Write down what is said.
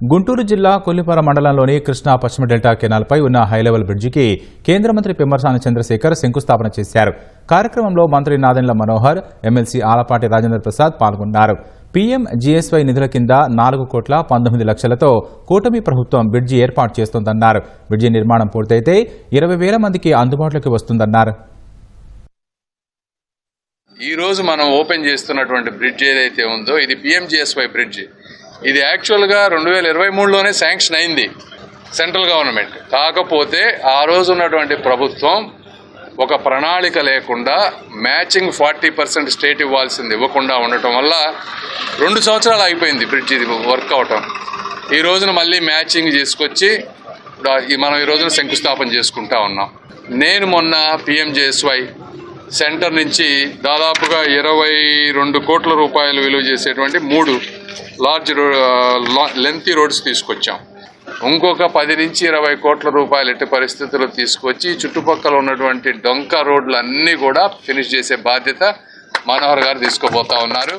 గుంటూరు జిల్లా కొల్లిపర మండలంలోని కృష్ణా పశ్చిమ డెల్టా కెనాల్పై ఉన్న హైలెవెల్ బ్రిడ్జికి కేంద్ర మంత్రి పిమ్మరసాని చంద్రశేఖర్ శంకుస్థాపన చేశారు. కార్యక్రమంలో మంత్రి నాదెండ్ల మనోహర్ ఎమ్మెల్సీ ఆలపాటి రాజేంద్ర ప్రసాద్ పాల్గొన్నారు. పీఎం జీఎస్వై నిధుల కింద నాలుగు కోట్ల పంతొమ్మిది లక్షలతో కూటమి ప్రభుత్వం బ్రిడ్జి ఏర్పాటు చేస్తోందన్నారు. బ్రిడ్జి నిర్మాణం పూర్తయితే ఇరవై వేల మందికి అందుబాటులోకి వస్తుందన్నారు. ఈ రోజు మనం ఓపెన్ చేస్తున్నటువంటి బ్రిడ్జ్ ఏదైతే ఉందో ఇది పిఎంజిఎస్వై బ్రిడ్జ్. ఇది యాక్చువల్గా రెండు వేల ఇరవై మూడులోనే శాంక్షన్ అయింది సెంట్రల్ గవర్నమెంట్. కాకపోతే ఆ రోజు ఉన్నటువంటి ప్రభుత్వం ఒక ప్రణాళిక లేకుండా మ్యాచింగ్ ఫార్టీ పర్సెంట్ స్టేట్ ఇవ్వాల్సింది ఇవ్వకుండా ఉండటం వల్ల రెండు సంవత్సరాలు అయిపోయింది బ్రిడ్జ్ ఇది వర్క్ అవటం. ఈ రోజున మళ్ళీ మ్యాచింగ్ చేసుకొచ్చి మనం ఈ రోజున శంకుస్థాపన చేసుకుంటా ఉన్నాం. నేను మొన్న పిఎంజేఎస్వై సెంటర్ నుంచి దాదాపుగా ఇరవై రెండు కోట్ల రూపాయలు విలువ చేసేటువంటి మూడు లార్జ్ లెంతీ రోడ్స్ తీసుకొచ్చాం. ఇంకొక పది నుంచి ఇరవై కోట్ల రూపాయలు ఎట్టి పరిస్థితుల్లో తీసుకొచ్చి చుట్టుపక్కల ఉన్నటువంటి డొంక రోడ్లు అన్నీ కూడా ఫినిష్ చేసే బాధ్యత మనోహర్ గారు తీసుకోబోతా ఉన్నారు.